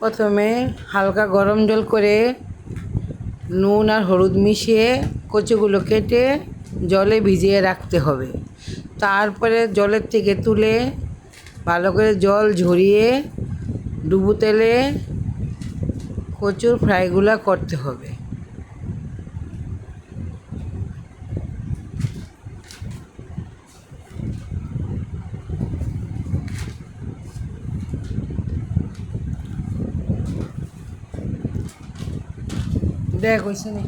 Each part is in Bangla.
প্রথমে হালকা গরম জল করে নুন আর হলুদ মিশিয়ে কচুগুলো কেটে জলে ভিজিয়ে রাখতে হবে। তারপরে জলের থেকে তুলে ভালো করে জল ঝরিয়ে ডুবো তেলে কচুর ফ্রাইগুলো করতে হবে। দেখ হয়েছে নি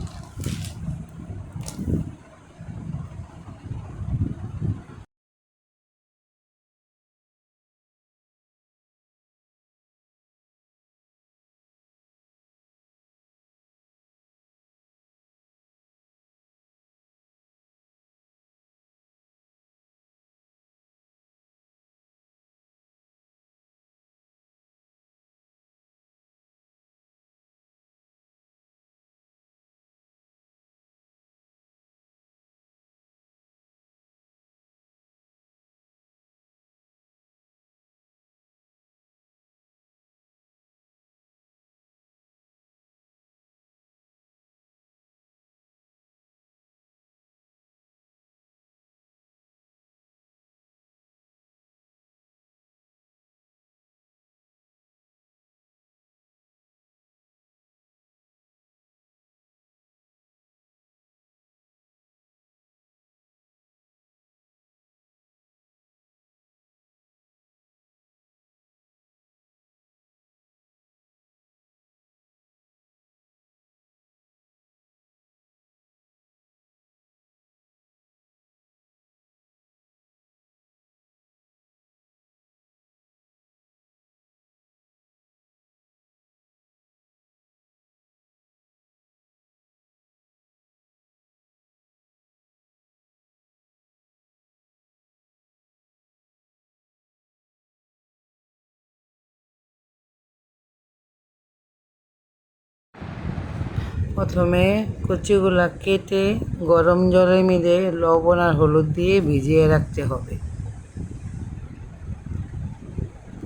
প্রথমে কচুগুলা কেটে গরম জলে মিলে লবণ আর হলুদ দিয়ে ভিজিয়ে রাখতে হবে।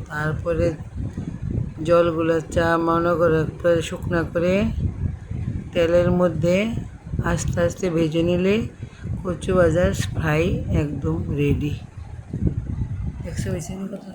তারপরে জলগুলো চা মনে করে শুকনা করে তেলের মধ্যে আস্তে আস্তে ভেজে নিলে কচু বাজার ফ্রাই একদম রেডি। একশো বেশি কথা?